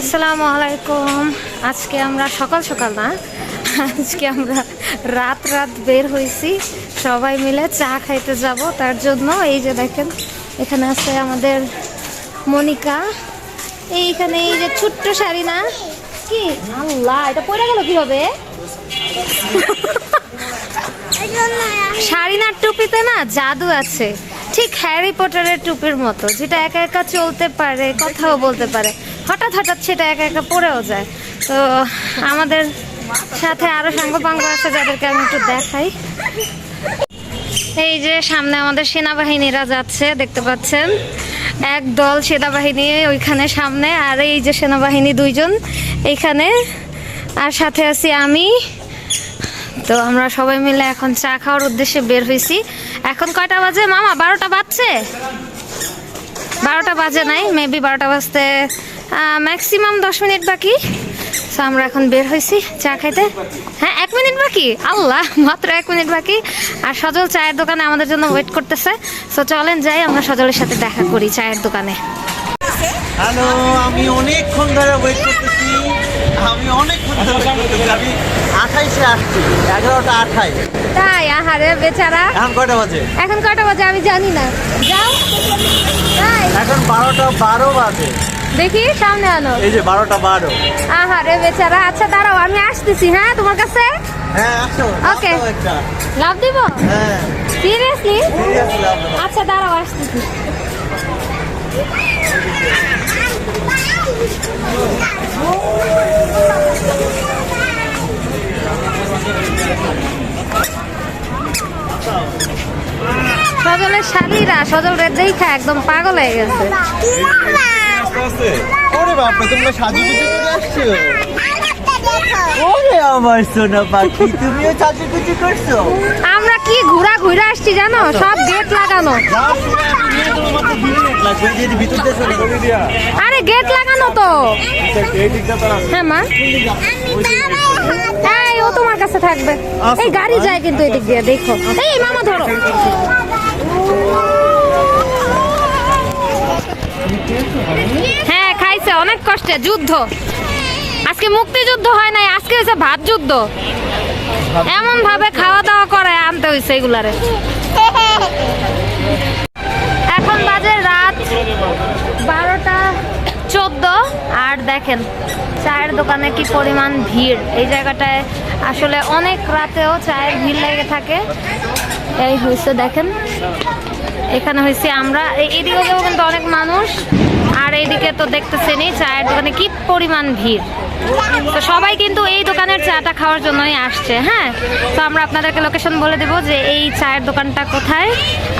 আসসালামু আলাইকুম। আজকে আমরা সকাল সকাল না, আজকে আমরা রাত রাত বের হয়েছি। সবাই মিলে চা খাইতে যাব, তার জন্য এই যে দেখেন, এখানে আছে আমাদের মনিকা। এইখানে এই যে ছোট্ট শাড়ি না, কি? আল্লাহ, এটা পড়ে গেল কীভাবে? শাড়িনার টুপিতে না জাদু আছে। ঠিক হ্যারি পটারের টুপির মতো, যেটা একা একা চলতে পারে, কথাও বলতে পারে। হঠাৎ হঠাৎ সেটা একা একা পড়েও যায়। তো আমাদের সাথে আরও সাঙ্গপাঙ্গ আছে যাদেরকে আমি একটু দেখাই। এই যে সামনে আমাদের সেনাবাহিনীরা যাচ্ছে, দেখতে পাচ্ছেন? এক দল সেনাবাহিনী ওইখানে সামনে, আর এই যে সেনাবাহিনী দুইজন এইখানে। আর সাথে আছি আমি। তো আমরা সবাই মিলে এখন চা খাওয়ার উদ্দেশ্যে বের হয়েছি এখন কয়টা বাজে? মামা, বারোটা বাজছে? বারোটা বাজে নাই মেবি বারোটা বাজতে ম্যাক্সিমাম দশ মিনিট বাকি। তো আমরা এখন বের হয়েছি চা খাইতে। হ্যাঁ এক মিনিট বাকি? আল্লাহ মাত্র এক মিনিট বাকি। আর সজল চায়ের দোকানে আমাদের জন্য ওয়েট করতেছে। তো চলেন যাই আমরা সজলের সাথে দেখা করি চায়ের দোকানে। হ্যালো আমি অনেকক্ষণ ধরে ওয়েট করতেছি। আমি অনেকক্ষণ ধরে ওয়েট করতেছি। আমি আঠাইশে আসছি এগারোটা আঠাই তাই আহারে বেচারা। এখন কয়টা বাজে? এখন কয়টা বাজে আমি জানি না। যাও। তাই। এখন বারোটা বারো বাজে। দেখি সামনে আনো। এই যে বারোটা বারো। আহারে বেচারা আচ্ছা দাঁড়াও আমি আসতেছি হ্যাঁ তোমার কাছে? হ্যাঁ আসো Okay. লাভ দিব? হ্যাঁ। সিরিয়াসলি আচ্ছা দাঁড়াও আসতেছি। সজলের শালিরা সজল রেট খা একদম পাগল হয়ে গেছে। ওরে বাপরে তোমরা সাজুগুজু করে আসছো? ওরে আমার সোনা পাখি তুমিও সাজুগুজু করছ? আমরা কি ঘুরা ঘুরা আসছি জানো? সব গেট লাগানো। আরে গেট লাগানো তো। হ্যাঁ মা। এই ও তোমার কাছে থাকবে। এই গাড়ি যায় কিন্তু এদিক দিয়ে দেখো। এই মামা ধরো। কষ্টে যুদ্ধ। আজকে মুক্তিযুদ্ধ হয় নাই, আজকে হয়েছে ভাত যুদ্ধ। এমন ভাবে খাওয়া দাওয়া করে আনতে হয়েছে এগুলারে। এখন বাজে রাত বারোটা চোদ্দ, আর দেখেন চায়ের দোকানে কি পরিমাণ ভিড়। এই জায়গাটায় আসলে অনেক রাতেও চায়ের ভিড় লেগে থাকে। এই হয়েছে দেখেন, এখানে হয়েছে আমরা। এদিকেও কিন্তু অনেক মানুষ। আর এইদিকে তো দেখতেছেনই, চায়ের দোকানে কি পরিমাণ ভিড়। তো সবাই কিন্তু এই দোকানের চাটা খাওয়ার জন্যই আসছে হ্যাঁ? তো আমরা আপনাদেরকে লোকেশন বলে দেবো যে এই চায়ের দোকানটা কোথায়,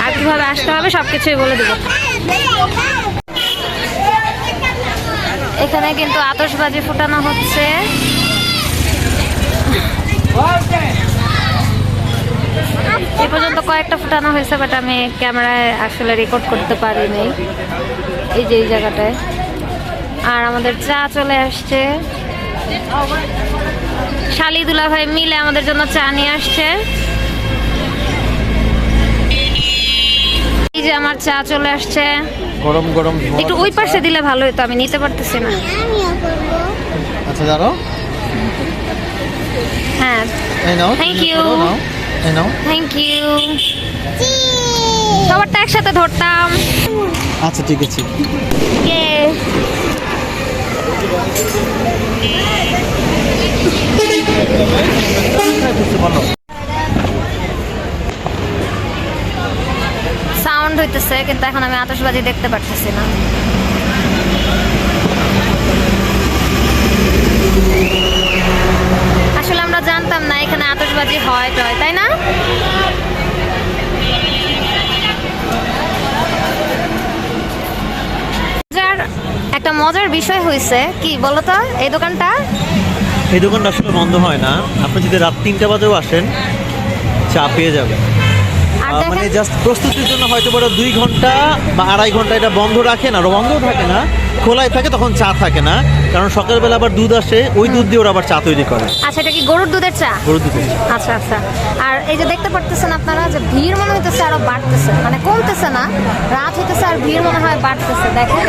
আর কীভাবে আসতে হবে সব কিছুই বলে দেবো। এখানে কিন্তু আতশবাজি ফুটানো হচ্ছে এ পর্যন্ত কয়েকটা ফুটানো হয়েছে বাট আমি ক্যামেরায় আসলে রেকর্ড করতে পারিনি। এই যে এই জায়গাটায়। আর আমাদের চা চলে আসছে। শালি দুলা ভাই মিলে আমাদের জন্য চা নিয়ে আসছে। এই যে আমার চা চলে আসছে। গরম গরম একটু ওই পাশে দিলে ভালো হতো আমি নিতে পারতেছি না। আচ্ছা দাঁড়ো হ্যাঁ। থ্যাংক নাও। এই নাও থ্যাংক ইউ সবারটা একসাথে ধরতাম। আচ্ছা ঠিক আছে! সাউন্ড হইতেছে কিন্তু এখন আমি আতশবাজি দেখতে পারতেছি না। আসলে আমরা জানতাম না এখানে আতশবাজি হয় টয় তাই না? একটা মজার বিষয় হয়েছে কি বলতো এই দোকানটা? এই দোকানটা আসলে বন্ধ হয় না। আপনি যদি রাত তিনটা বাজেও আসেন চা পেয়ে যাবেন। মানে জাস্ট প্রস্তুতির জন্য হয়তো বড় দুই ঘণ্টা বা আড়াই ঘণ্টা এটা বন্ধ রাখেন আর বন্ধও থাকে না। খোলাই থাকে তখন চা থাকে না। কারণ সকালবেলা আবার দুধ আসে ওই দুধ দিয়ে ওরা আবার চা তৈরি করে। আচ্ছা এটা কি গরুর দুধের চা? গরুর দুধের চা। আচ্ছা আচ্ছা। আর এই যে দেখতে পারতেছেন আপনারা যে ভিড় মনে হইতেছে আরও বাড়তেছে। মানে কমতেছে না রাত হইতেছে আর ভিড় মনে হয় বাড়তেছে। দেখেন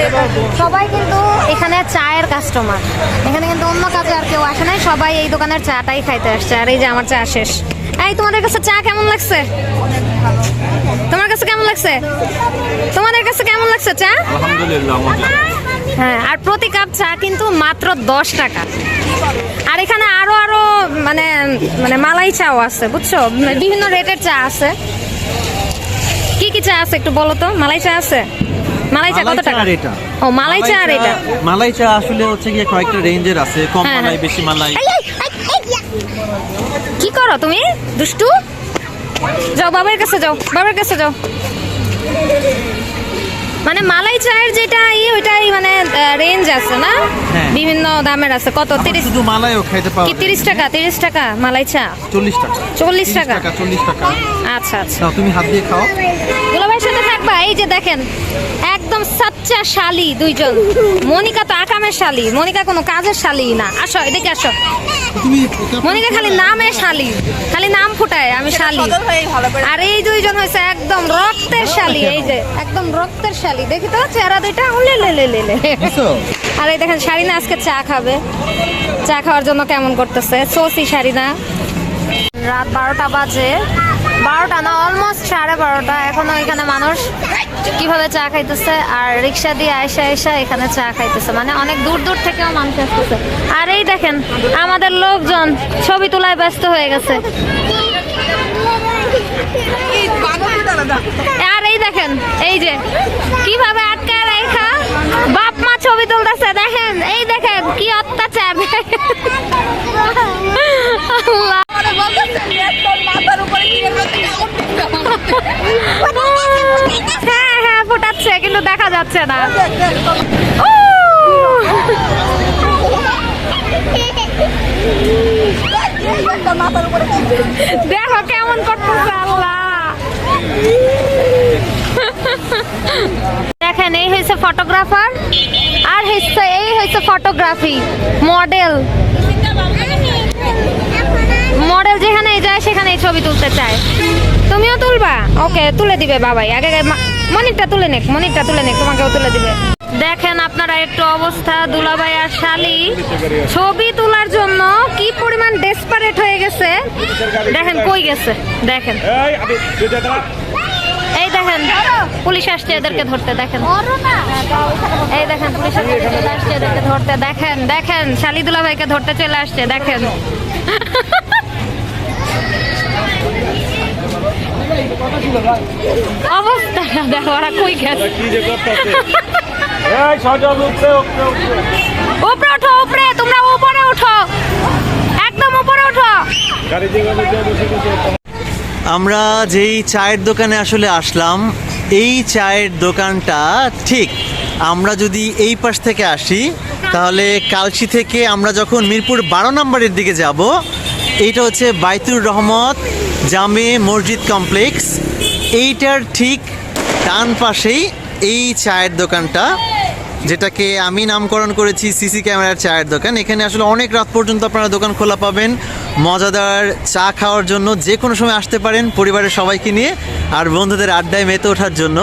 সবাই কিন্তু এখানে চায়ের কাস্টমার এখানে কিন্তু অন্য কাজে আর কেউ আসে নাই সবাই এই দোকানের চাটাই খাইতে আসছে। আর এই যে আমার চা শেষ। এই তোমাদের কাছে চা কেমন লাগছে? তোমার কাছে কেমন লাগছে? তোমাদের কাছে কেমন লাগছে চা? আলহামদুলিল্লাহ মজা হ্যাঁ আর প্রতি কাপ চা কিন্তু মাত্র দশ টাকা। আর এখানে আরও আরও মানে মানে মালাই চাও আছে বুঝছ? বিভিন্ন রেটের চা আছে। কি কি চা আছে একটু বলো তো? মালাই চা আছে? মালাই চা কত টাকা? এটা। ও মালাই চা আর এটা। মালাই চা আসলে হচ্ছে গিয়ে কয়েকটা রেঞ্জের আছে কম হ্যাঁ, মালাই হ্যাঁ। বেশি মালাই। কি করো তুমি দুষ্টু? যাও বাবার কাছে যাও বাবার কাছে যাও। মানে মালাই চায়ের যেটা রেঞ্জ আছে না? হ্যাঁ। বিভিন্ন দামের আছে। কত? আবার তিরিশ শুধু মালাইও খাইতে পাওয়া কি তিরিশ টাকা? তিরিশ টাকা? মালাই চা? চল্লিশ টাকা। চল্লিশ 30 টাকা? চল্লিশ টাকা। আচ্ছা আচ্ছা। তুমি হাত দিয়ে খাও। দুলাভাইয়ের সাথে থাকবা? এই যে দেখেন একদম সাচ্চা শালি দুইজন। মনিকা তো আকামের শালি মনিকা কোনো কাজের শালি না। আসো এদিকে আসো। তুমি মনিকা খালি নামে শালি খালি নাম ফুটায় আমি শালি। আর এই দুইজন হয়েছে একদম রক্তের শালি এই যে একদম রক্তের শালি। দেখি তো চেহারা দুইটা উলে লে লে লে লে। আর এই দেখেন শারিনা আজকে চা খাবে। চা খাওয়ার জন্য কেমন করতেছে? সোসি শারিনা। রাত বারোটা বাজে। বারোটা না অলমোস্ট সাড়ে বারোটা। এখনও এখানে মানুষ কীভাবে চা খাইতেছে? আর রিক্সা দিয়ে আয়সা আয়সা এখানে চা খাইতেছে। মানে অনেক দূর দূর থেকেও মানুষ আসতেছে। আর এই দেখেন আমাদের লোকজন ছবি তোলায় ব্যস্ত হয়ে গেছে। আর এই দেখেন, এই যে, কীভাবে আটকায় রেখা বাপ মা ছবি তুলতেছে, দেখেন, এই দেখেন, কি অত্যাচার। হ্যাঁ হ্যাঁ কিন্তু দেখা যাচ্ছে না। দেখো কেমন করতেছে আল্লাহ। দেখেন এই হয়েছে ফটোগ্রাফার আর হচ্ছে এই হয়েছে ফটোগ্রাফি মডেল মডেল যেখানে যায় সেখানে ছবি তুলতে চায়। তুমিও তুলবা? ওকে, তুলে দিবে বাবাই। আগে মনিরটা তুলে নেক, মনিরটা তুলে নেক, তোমাকেও তুলে দিবে। দেখেন আপনারা একটু অবস্থা, দুলাভাই আর শালি। ছবি তোলার জন্য কি পরিমাণ ডেসপারেট হয়ে গেছে? দেখেন কই গেছে? দেখেন। এই দেখেন, পুলিশ আসছে এদেরকে ধরতে, দেখেন। এই দেখেন, পুলিশ আসছে, এদেরকে ধরতে, দেখেন দেখেন, শালি দুলাভাইকে ধরতে চলে আসছে, দেখেন। অবস্থা দেখো ওরা কই গেছে। কি যে করতেছে? এই সজল উপরে উপরে উপরে উপরে ওঠো উপরে তোমরা উপরে ওঠো। একদম উপরে ওঠো। গাড়ি আমরা যেই চায়ের দোকানে আসলে আসলাম এই চায়ের দোকানটা ঠিক আমরা যদি এই পাশ থেকে আসি তাহলে কালশি থেকে আমরা যখন মিরপুর বারো নম্বরের দিকে যাব এইটা হচ্ছে বাইতুর রহমত জামে মসজিদ কমপ্লেক্স। এইটার ঠিক ডান পাশেই এই চায়ের দোকানটা যেটাকে আমি নামকরণ করেছি সিসি ক্যামেরার চায়ের দোকান। এখানে আসলে অনেক রাত পর্যন্ত আপনারা দোকান খোলা পাবেন। মজাদার চা খাওয়ার জন্য যে কোনো সময় আসতে পারেন পরিবারের সবাইকে নিয়ে আর বন্ধুদের আড্ডায় মেতে ওঠার জন্য।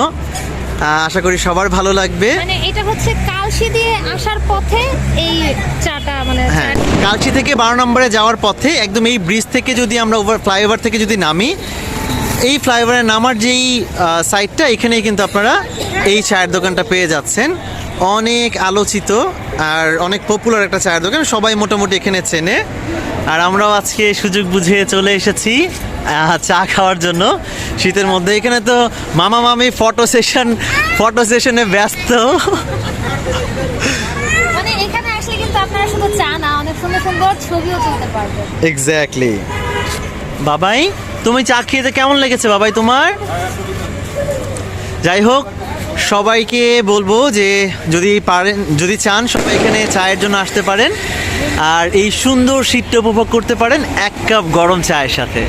আশা করি সবার ভালো লাগবে। মানে এটা হচ্ছে কালসি দিয়ে আসার পথে এই চাটা মানে হ্যাঁ চা- থেকে বারো নম্বরে যাওয়ার পথে একদম এই ব্রিজ থেকে যদি আমরা ওভার ফ্লাইওভার থেকে যদি নামি এই ফ্লাইওভারে নামার যেই সাইডটা এখানেই কিন্তু আপনারা এই চায়ের দোকানটা পেয়ে যাচ্ছেন। অনেক আলোচিত আর অনেক পপুলার একটা চায়ের দোকান সবাই মোটামুটি এখানে চেনে। আর আমরাও আজকে সুযোগ বুঝে চলে এসেছি চা খাওয়ার জন্য। শীতের মধ্যে এখানে তো মামা মামি ফটো সেশন ফটো সেশনে ব্যস্ত। মানে এক্স্যাক্টলি বাবাই? তুমি চা খেতে কেমন লেগেছে বাবাই তোমার? যাই হোক সবাইকে বলব যে যদি পারেন, যদি চান সবাই এখানে চায়ের জন্য আসতে পারেন। আর এই সুন্দর শীতটা উপভোগ করতে পারেন এক কাপ গরম চায়ের সাথে।